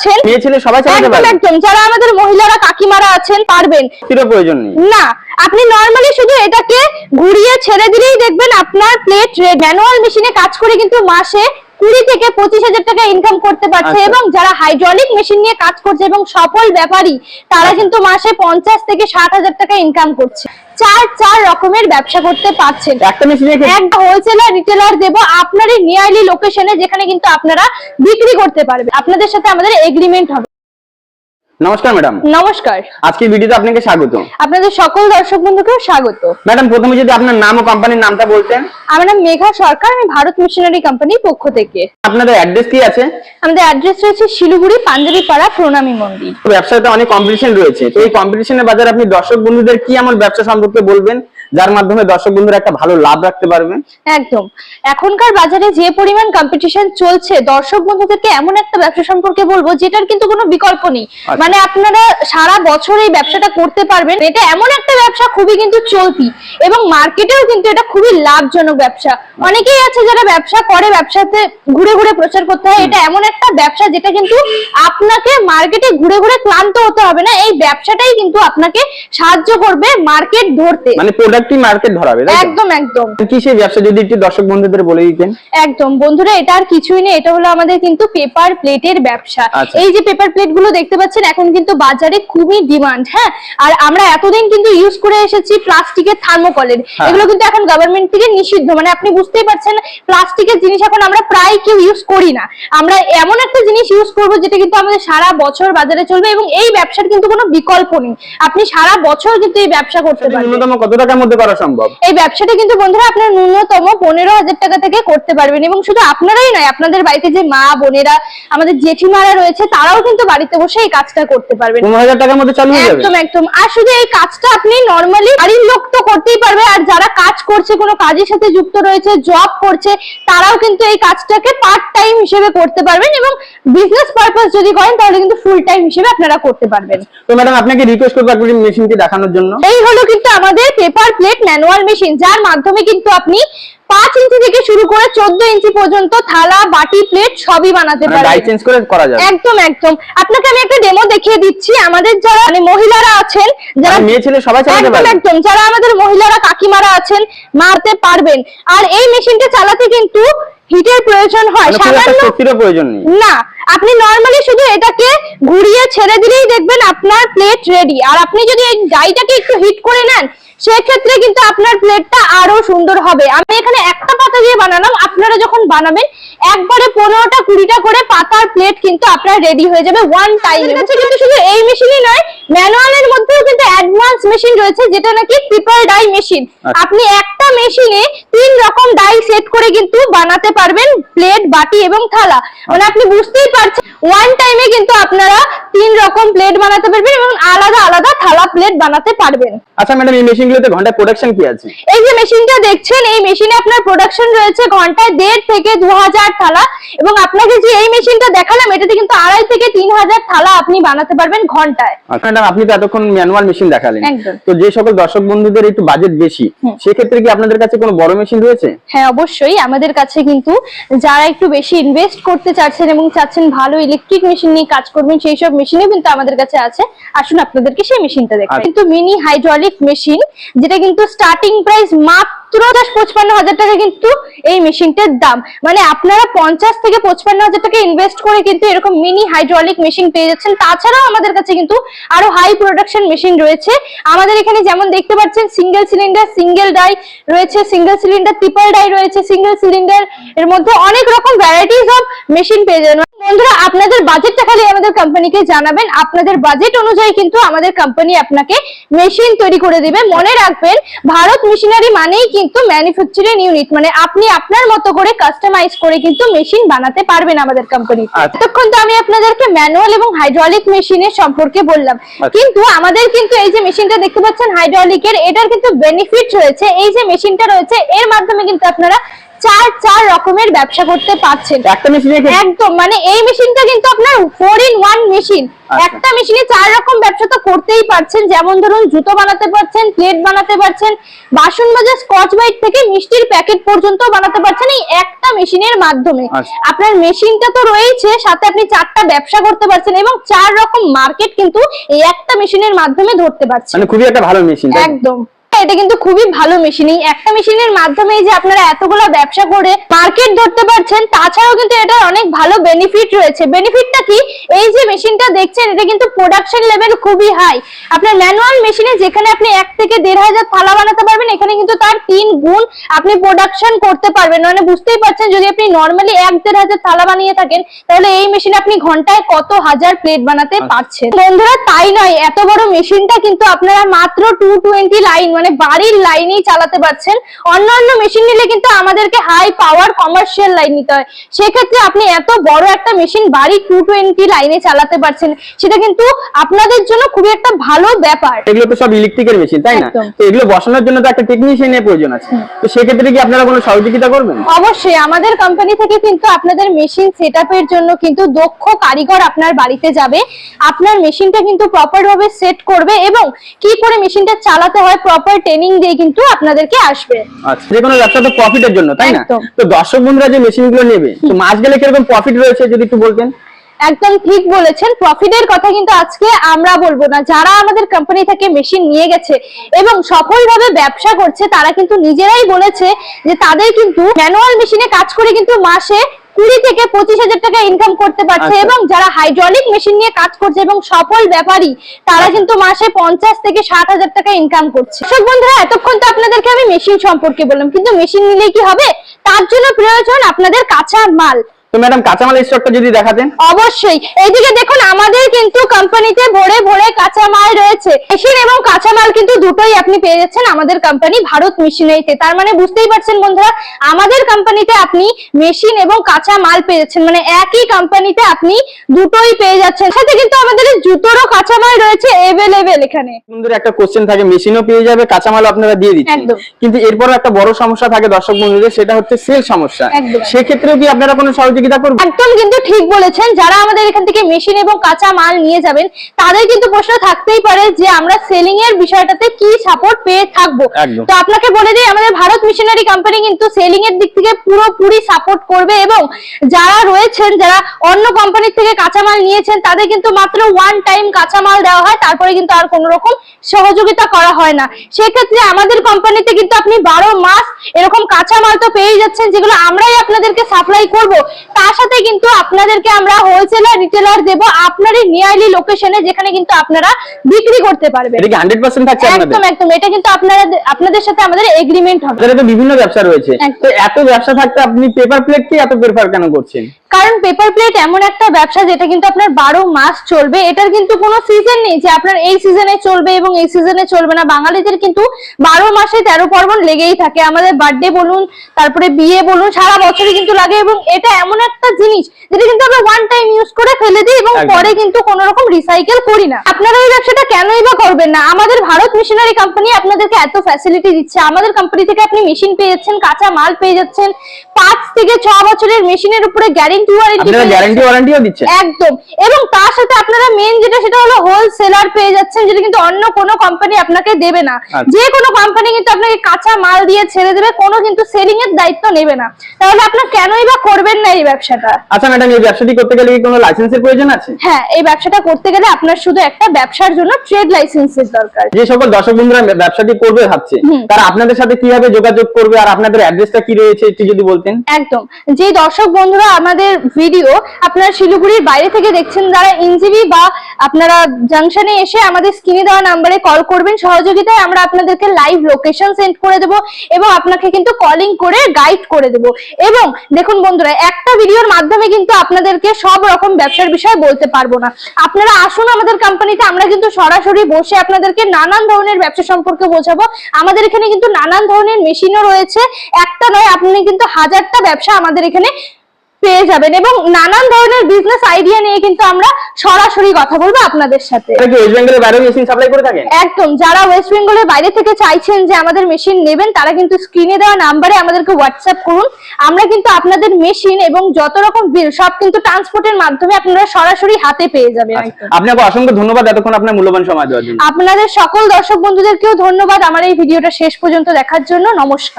আছেন? মেয়ে ছেলে সবাই চালাতে একদম একদম। যারা আমাদের মহিলারা কাকিমারা আছেন পারবেন। কিরো প্রয়োজন নেই। না আপনি নরমালি শুধু এটাকে ঘুরিয়ে ছেড়ে দিলেই দেখবেন আপনার প্লেট ম্যানুয়াল মেশিনে কাজ করে কিন্তু মাসে কুড়ি থেকে পঁচিশ হাজার টাকা ইনকাম করতে পারছে আচ্ছা। এবং যারা হাইড্রলিক মেশিন নিয়ে কাজ করছে এবং সফল ব্যাপারী তারা কিন্তু মাসে পঞ্চাশ থেকে ষাট হাজার টাকা ইনকাম করছে। চার চার রকমের ব্যবসা করতে পারছেন। একটা হোলসেলার রিটেলার দেব আপনারই নিয়ারলি লোকেশনে যেখানে কিন্তু আপনারা বিক্রি করতে পারবে আপনাদের সাথে আমাদের এগ্রিমেন্ট হবে। নমস্কার ম্যাডাম। নমস্কার। আজকের ভিডিওতে আপনাকে স্বাগত। আপনাদের সকল দর্শক বন্ধুকেও স্বাগত। ম্যাডাম প্রথমে যদি আপনার নাম ও কোম্পানির নামটা বলতেন। আমার নাম মেঘা সরকার আমি ভারত মিশনারি কোম্পানির পক্ষ থেকে। আপনাদের অ্যাড্রেস কি আছে? আমাদের অ্যাড্রেস রয়েছে শিলিগুড়ি পাঞ্জাবি পাড়া প্রণামী মন্দির। ব্যবসাতে অনেক কম্পিটিশন রয়েছে। তো এই কম্পিটিশনের বাজারে আপনি দর্শক বন্ধুদের কি আমার ব্যবসা সম্পর্কে বলবেন? যার মাধ্যমে দর্শক বন্ধুরা একটা ভালো লাভ রাখতে পারবে। একদম। এখনকার বাজারে যে পরিমাণ কম্পিটিশন চলছে দর্শক বন্ধুদেরকে এমন একটা ব্যবসা সম্পর্কে বলব যেটার কিন্তু কোনো বিকল্প নেই। আচ্ছা। মানে আপনারা সারা বছর এই ব্যবসাটা করতে পারবেন। এটা এমন একটা ব্যবসা খুবই কিন্তু চলতি। এবং মার্কেটেও কিন্তু এটা খুবই লাভজনক ব্যবসা। অনেকেই আছে যারা ব্যবসা করে ব্যবসাতে ঘুরে ঘুরে প্রচার করতে হয়। এটা এমন একটা ব্যবসা যেটা কিন্তু আপনাকে মার্কেটে ঘুরে ঘুরে ক্লান্ত হতে হবে না। এই ব্যবসাটাই কিন্তু আপনাকে সাহায্য করবে মার্কেট ধরতে। মানে প্রোডাক্টই মার্কেট ধরাবে একদম একদম। কি সেই ব্যবসা? যদি একটু দর্শক বন্ধুদের বলে দিতেন। একদম। বন্ধুরা এটা আর কিছুই নেই এটা হলো আমাদের কিন্তু পেপার প্লেটের ব্যবসা। আচ্ছা। এই যে পেপার প্লেটগুলো দেখতে পাচ্ছেন এখন কিন্তু বাজারে খুবই ডিমান্ড হ্যাঁ? আর আমরা এতদিন কিন্তু ইউজ করে এসেছি প্লাস্টিকের থার্মোকলের হ্যাঁ। এগুলো কিন্তু এখন গভর্নমেন্ট থেকে নিষিদ্ধ। মানে আপনি বুঝতেই পারছেন প্লাস্টিকের জিনিস এখন আমরা প্রায় কেউ ইউজ করি না। আমরা এমন একটা জিনিস ইউজ করব যেটা কিন্তু আমাদের সারা বছর বাজারে চলবে এবং এই ব্যবসার কিন্তু কোনো বিকল্প নেই। আপনি সারা বছর কিন্তু এই ব্যবসা করতে পারবেন। কত টাকার মধ্যে করা সম্ভব? এই ব্যবসাটা কিন্তু বন্ধুরা আপনার ন্যূনতম পনেরো হাজার টাকা থেকে করতে পারবেন এবং শুধু আপনারাই নয় আপনাদের বাড়িতে যে মা বোনেরা আমাদের জেঠিমারা রয়েছে তারাও কিন্তু বাড়িতে বসে এই কাজটা করতে পারবেন। পনেরো হাজার টাকার মধ্যে চালু একদম একদম। আর শুধু এই কাজটা আপনি নর্মালি বাড়ির লোক তো করতেই পারবে আর যারা কাজ করছে কোনো কাজের সাথে যুক্ত রয়েছে জব করছে তারাও কিন্তু এই কাজটাকে পার্ট টাইম হিসেবে করতে পারবেন এবং বিজনেস পারপাস যদি করেন তাহলে কিন্তু ফুল টাইম হিসেবে আপনারা করতে পারবেন। তো ম্যাডাম আপনাকে রিকোয়েস্ট করব মেশিনটি দেখানোর জন্য। এই হলো কিন্তু আমাদের পেপার প্লেট ম্যানুয়াল মেশিন যার মাধ্যমে কিন্তু আপনি পাঁচ ইঞ্চি থেকে শুরু করে চোদ্দ ইঞ্চি পর্যন্ত থালা বাটি প্লেট সবই বানাতে মানে পারেন একদম একদম। আপনাকে আমি একটা ডেমো দেখিয়ে দিচ্ছি। আমাদের যারা মানে মহিলারা আছেন যারা মানে মেয়ে ছেলে সবাই চালাতে একদম একদম। যারা আমাদের মহিলারা কাকিমারা আছেন মারতে পারবেন। আর এই মেশিনটা চালাতে কিন্তু হিটের প্রয়োজন হয়। মানে সামান্য প্রয়োজন নেই। না আপনি নর্মালি শুধু এটাকে ঘুরিয়ে ছেড়ে দিলেই দেখবেন আপনার প্লেট রেডি আর আপনি যদি এই ডাইটাকে একটু হিট করে নেন সেক্ষেত্রে কিন্তু আপনার প্লেটটা আরও সুন্দর হবে। আমি এখানে একটা পাতা দিয়ে বানালাম। আপনারা যখন বানাবেন একবারে পনেরোটা কুড়িটা করে পাতার প্লেট কিন্তু আপনার রেডি হয়ে যাবে ওয়ান টাইম কাছে কিন্তু শুধু এই মেশিনই নয় ম্যানুয়ালের মধ্যেও কিন্তু অ্যাডভান্স মেশিন রয়েছে যেটা নাকি ট্রিপল ডাই মেশিন। আপনি একটা মেশিনে তিন রকম ডাই সেট করে কিন্তু বানাতে পারবেন প্লেট বাটি এবং থালা। মানে আপনি বুঝতেই পারছেন ওয়ান টাইমে কিন্তু আপনারা তিন রকম প্লেট বানাতে পারবেন এবং আলাদা আলাদা থালা প্লেট বানাতে পারবেন। আচ্ছা ম্যাডাম এই মেশিনগুলোতে ঘন্টায় প্রোডাকশন কি আছে? এই যে মেশিনটা দেখছেন এই মেশিনে আপনার প্রোডাকশন রয়েছে ঘন্টায় দেড় থেকে দু হাজার থালা এবং আপনাকে যে এই মেশিনটা দেখালাম এটাতে কিন্তু আড়াই থেকে তিন হাজার থালা আপনি বানাতে পারবেন ঘন্টায়। আচ্ছা। ম্যাডাম আপনি তো এতক্ষণ ম্যানুয়াল মেশিন দেখালেন। তো যে সকল দর্শক বন্ধুদের একটু বাজেট বেশি সেক্ষেত্রে কি আপনাদের কাছে কোনো বড় মেশিন রয়েছে? হ্যাঁ অবশ্যই। আমাদের কাছে কিন্তু যারা একটু বেশি ইনভেস্ট করতে চাচ্ছেন এবং চাচ্ছেন ভালো ইলেকট্রিক মেশিন নিয়ে কাজ করবেন সেই সব মেশিনও কিন্তু আমাদের কাছে আছে। আসুন আপনাদেরকে সেই মেশিনটা দেখা আচ্ছা। কিন্তু মিনি হাইড্রোলিক মেশিন যেটা কিন্তু স্টার্টিং প্রাইস মাত্র দশ পঁচপান্ন হাজার টাকা কিন্তু এই মেশিনটার দাম। মানে আপনারা পঞ্চাশ থেকে পঁচপান্ন হাজার টাকা ইনভেস্ট করে কিন্তু এরকম মিনি হাইড্রোলিক মেশিন পেয়ে যাচ্ছেন। তাছাড়াও আমাদের কাছে কিন্তু আরও হাই প্রোডাকশন মেশিন রয়েছে। আমাদের এখানে যেমন দেখতে পাচ্ছেন সিঙ্গেল সিলিন্ডার সিঙ্গেল ডাই রয়েছে সিঙ্গেল সিলিন্ডার ট্রিপল ডাই রয়েছে সিঙ্গেল সিলিন্ডার এর মধ্যে অনেক রকম ভ্যারাইটিস অফ মেশিন পেয়ে যাবেন। বন্ধুরা, আপনাদের বাজেটটা খালি আমাদের কোম্পানিকে জানাবেন। আপনাদের বাজেট অনুযায়ী কিন্তু আমাদের কোম্পানি আপনাকে মেশিন তৈরি করে দিবে। মনে রাখবেন, ভারত মেশিনারি মানেই কিন্তু ম্যানুফ্যাকচারিং ইউনিট মানে আপনি আপনার মতো করে কাস্টমাইজ করে কিন্তু মেশিন বানাতে পারবেন আমাদের কোম্পানি আচ্ছা। এতক্ষণ তো আমি আপনাদেরকে ম্যানুয়াল এবং হাইড্রোলিক মেশিনের সম্পর্কে বললাম আচ্ছা। কিন্তু আমাদের কিন্তু এই যে মেশিনটা দেখতে পাচ্ছেন হাইড্রোলিকের এটার কিন্তু বেনিফিট রয়েছে এই যে মেশিনটা রয়েছে এর মাধ্যমে কিন্তু আপনারা চার চার রকমের ব্যবসা করতে পারছেন। একটা মেশিনে একদম মানে এই মেশিনটা কিন্তু আপনার ফোর ইন ওয়ান মেশিন। একটা মেশিনে চার রকম ব্যবসা তো করতেই পারছেন যেমন ধরুন জুতো বানাতে পারছেন প্লেট বানাতে পারছেন বাসন মাজা স্কচ বাইট থেকে মিষ্টির প্যাকেট পর্যন্ত বানাতে পারছেন এই একটা মেশিনের মাধ্যমে। আচ্ছা। আপনার মেশিনটা তো রয়েছে সাথে আপনি চারটা ব্যবসা করতে পারছেন এবং চার রকম মার্কেট কিন্তু এই একটা মেশিনের মাধ্যমে ধরতে পারছেন। মানে খুবই একটা ভালো মেশিন একদম। এটা কিন্তু খুবই ভালো মেশিন। একটা মেশিনের মাধ্যমে যে আপনারা এতগুলো ব্যবসা করে মার্কেট ধরতে পারছেন তাছাড়াও কিন্তু এটার অনেক ভালো বেনিফিট রয়েছে। বেনিফিটটা কি? এই যে মেশিনটা দেখছেন এটা কিন্তু প্রোডাকশন লেভেল খুবই হাই আপনার ম্যানুয়াল মেশিনে যেখানে আপনি এক থেকে দেড় হাজার থালা বানাতে পারবেন এখানে কিন্তু তার তিন গুণ আপনি প্রোডাকশন করতে পারবেন। মানে বুঝতেই পারছেন যদি আপনি নর্মালি এক দেড় হাজার থালা বানিয়ে থাকেন তাহলে এই মেশিনে আপনি ঘন্টায় কত হাজার প্লেট বানাতে পারছেন? বন্ধুরা তাই নয় এত বড় মেশিনটা কিন্তু আপনারা মাত্র টু টোয়েন্টি লাইন মানে বাড়ির লাইনেই চালাতে পারছেন। অন্যান্য মেশিন নিলে কিন্তু আমাদেরকে হাই পাওয়ার কমার্শিয়াল লাইন নিতে হয়। সেক্ষেত্রে আপনি এত বড় একটা মেশিন বাড়ি টু টোয়েন্টি লাইনে চালাতে পারছেন সেটা কিন্তু আপনাদের জন্য খুবই একটা ভালো ব্যাপার। এগুলো তো সব ইলেকট্রিকের মেশিন তাই না? তো এগুলো বসানোর জন্য তো একটা টেকনিশিয়ানের প্রয়োজন আছে। তো সেক্ষেত্রে কি আপনারা কোনো সহযোগিতা করবেন? অবশ্যই আমাদের কোম্পানি থেকে কিন্তু আপনাদের মেশিন সেটআপের জন্য কিন্তু দক্ষ কারিগর আপনার বাড়িতে যাবে। আপনার মেশিনটা কিন্তু প্রপার ভাবে সেট করবে এবং কি করে মেশিনটা চালাতে হয় প্রপার ট্রেনিং দিয়ে কিন্তু আপনাদেরকে আসবে। আচ্ছা যে কোনো ব্যবসা তো প্রফিটের জন্য তাই না? একদম। তো দর্শক বন্ধুরা যে মেশিনগুলো নেবে তো মাস গেলে কীরকম প্রফিট রয়েছে যদি একটু বলতেন? একদম ঠিক বলেছেন প্রফিটের কথা কিন্তু আজকে আমরা বলব না। যারা আমাদের কোম্পানি থেকে মেশিন নিয়ে গেছে এবং সফলভাবে ব্যবসা করছে তারা কিন্তু নিজেরাই বলেছে যে তাদের কিন্তু ম্যানুয়াল মেশিনে কাজ করে কিন্তু মাসে কুড়ি থেকে পঁচিশ হাজার টাকা ইনকাম করতে পারছে আচ্ছা। এবং যারা হাইড্রলিক মেশিন নিয়ে কাজ করছে এবং সফল ব্যাপারী তারা কিন্তু মাসে পঞ্চাশ থেকে ষাট হাজার টাকা ইনকাম করছে। সব বন্ধুরা এতক্ষণ তো আপনাদেরকে আমি মেশিন সম্পর্কে বললাম কিন্তু মেশিন নিলে কি হবে? তার জন্য প্রয়োজন আপনাদের কাঁচা মাল। তো ম্যাডাম কাঁচামাল স্টকটা যদি দেখাতেন। অবশ্যই। এইদিকে দেখুন আমাদের কিন্তু কোম্পানিতে ভরে ভরে কাঁচা মাল রয়েছে। মেশিন এবং কাঁচা মাল কিন্তু দুটোই আপনি পেয়ে যাচ্ছেন আমাদের কোম্পানি ভারত মেশিনারিতে। তার মানে বুঝতেই পারছেন বন্ধুরা আমাদের কোম্পানিতে আপনি মেশিন এবং কাঁচা মাল পেয়ে যাচ্ছেন। মানে একই কোম্পানিতে আপনি দুটোই পেয়ে যাচ্ছেন। সাথে কিন্তু আমাদের জুতোরও কাঁচা মাল রয়েছে এভেলেবেল এখানে। বন্ধুদের একটা কোশ্চেন থাকে মেশিনও পেয়ে যাবে কাঁচামালও আপনারা দিয়ে দিচ্ছেন। একদম। কিন্তু এরপর একটা বড় সমস্যা থাকে দর্শক বন্ধুদের সেটা হচ্ছে সেল সমস্যা। সেক্ষেত্রেও কি আপনারা কোনো সহযোগিতা করবেন একদম কিন্তু ঠিক বলেছেন যারা আমাদের এখান থেকে মেশিন এবং কাঁচা মাল নিয়ে যাবেন তাদের কিন্তু প্রশ্ন থাকতেই পারে যে আমরা সেলিং এর বিষয়টাতে কি সাপোর্ট পেয়ে থাকব। তো আপনাকে বলে দিই আমাদের ভারত মিশনারি কোম্পানি কিন্তু সেলিং এর দিক থেকে পুরোপুরি সাপোর্ট করবে এবং যারা রয়েছেন যারা অন্য কোম্পানির থেকে কাঁচামাল নিয়েছেন তাদের কিন্তু মাত্র ওয়ান টাইম কাঁচামাল দেওয়া হয় তারপরে কিন্তু আর কোনো রকম সহযোগিতা করা হয় না। সেক্ষেত্রে আমাদের কোম্পানিতে কিন্তু আপনি বারো মাস এরকম কাঁচামাল তো পেয়ে যাচ্ছেন যেগুলো আমরাই আপনাদেরকে সাপ্লাই করব। তার সাথে কিন্তু আপনাদেরকে আমরা হোলসেলার রিটেলার দেব আপনারই নিয়ারলি লোকেশনে যেখানে কিন্তু আপনারা বিক্রি করতে পারবেন। এটা কি হান্ড্রেড পার্সেন্ট থাকছে আপনাদের? একদম। একদম এটা কিন্তু আপনারা আপনাদের সাথে আমাদের এগ্রিমেন্ট হবে। আপনাদের তো বিভিন্ন ব্যবসা রয়েছে। তো এত ব্যবসা থাকতে আপনি পেপার প্লেট কি এত প্রেফার কেন করছেন? কারণ পেপার প্লেট এমন একটা ব্যবসা যেটা কিন্তু আপনার বারো মাস চলবে। এটার কিন্তু কোনো সিজন নেই যে আপনার এই সিজনে চলবে এবং এই সিজনে চলবে না। বাঙালিদের কিন্তু বারো মাসে তেরো পার্বণ লেগেই থাকে। আমাদের বার্থডে বলুন তারপরে বিয়ে বলুন সারা বছরই কিন্তু লাগে এবং এটা এমন একটা জিনিস যেটা কিন্তু আমরা ওয়ান টাইম ইউজ করে ফেলে দিই এবং। পরে কিন্তু কোনো রকম রিসাইকেল করি না। আপনারা এই ব্যবসাটা কেনই বা করবেন না? আমাদের ভারত মিশনারি কোম্পানি আপনাদেরকে এত ফ্যাসিলিটি দিচ্ছে। আমাদের কোম্পানি থেকে আপনি মেশিন পেয়ে যাচ্ছেন কাঁচা মাল পেয়ে যাচ্ছেন। পাঁচ থেকে ছ বছরের মেশিনের উপরে গ্যারেন্টি ওয়ারেন্টি গ্যারান্টি ওয়ারেন্টিও দিচ্ছেন। একদম। এবং তার সাথে আপনারা মেন যেটা সেটা হলো হোলসেলার পেয়ে যাচ্ছেন যেটা কিন্তু অন্য কোনো কোম্পানি আপনাকে দেবে না। আচ্ছা। যে কোনো কোম্পানি কিন্তু আপনাকে কাঁচা মাল দিয়ে ছেড়ে দেবে কোনো কিন্তু সেলিং এর দায়িত্ব নেবে না। তাহলে আপনার কেনই বা করবেন না এই ব্যবসাটা। আচ্ছা ম্যাডাম এই ব্যবসাটি করতে গেলে কি কোনো লাইসেন্সের প্রয়োজন আছে? হ্যাঁ এই ব্যবসাটা করতে গেলে আপনার শুধু একটা ব্যবসার জন্য ট্রেড লাইসেন্সের দরকার। যে সকল দর্শক বন্ধুরা ব্যবসাটি করবে ভাবছে তারা আপনাদের সাথে কীভাবে যোগাযোগ করবে আর আপনাদের অ্যাড্রেসটা কি রয়েছে একটু যদি বলতেন। একদম। যে দর্শক বন্ধুরা আমাদের ভিডিও আপনারা শিলিগুড়ির বাইরে থেকে দেখছেন যারা ইনজিবি বা আপনারা জাংশনে এসে আমাদের স্ক্রিনে দেওয়া নাম্বারে কল করবেন সহযোগিতায় আমরা আপনাদেরকে লাইভ লোকেশন সেন্ড করে দেব এবং আপনাকে কিন্তু কলিং করে গাইড করে দেব। এবং দেখুন বন্ধুরা একটা ভিডিওর মাধ্যমে কিন্তু আপনাদেরকে সব রকম ব্যবসার বিষয়ে বলতে পারব না। আপনারা আসুন আমাদের কোম্পানিতে, আমরা কিন্তু সরাসরি বসে আপনাদেরকে নানান ধরনের ব্যবসা সম্পর্কে বোঝাবো। আমাদের এখানে কিন্তু নানান ধরনের মেশিনও রয়েছে। একটা নয়, আপনি কিন্তু হাজারটা ব্যবসা আমাদের এখানে পেয়ে যাবেন এবং নানান ধরনের বিজনেস আইডিয়া নিয়ে কিন্তু আমরা সরাসরি কথা বলব আপনাদের সাথে। ওয়েস্ট বেঙ্গলের বাইরেও মেশিন সাপ্লাই করে থাকেন? একদম যারা ওয়েস্ট বেঙ্গলের বাইরে থেকে চাইছেন যে আমাদের মেশিন নেবেন তারা কিন্তু স্ক্রিনে দেওয়া নাম্বারে আমাদেরকে হোয়াটসঅ্যাপ করুন। আমরা কিন্তু আপনাদের মেশিন এবং যত রকম বিল সব কিন্তু ট্রান্সপোর্টের মাধ্যমে আপনারা সরাসরি হাতে পেয়ে যাবেন। আচ্ছা। আপনাকে অসংখ্য ধন্যবাদ এতক্ষণ আপনার মূল্যবান সময় দেওয়ার জন্য। আপনাদের সকল দর্শক বন্ধুদেরকেও ধন্যবাদ আমার এই ভিডিওটা শেষ পর্যন্ত দেখার জন্য। নমস্কার।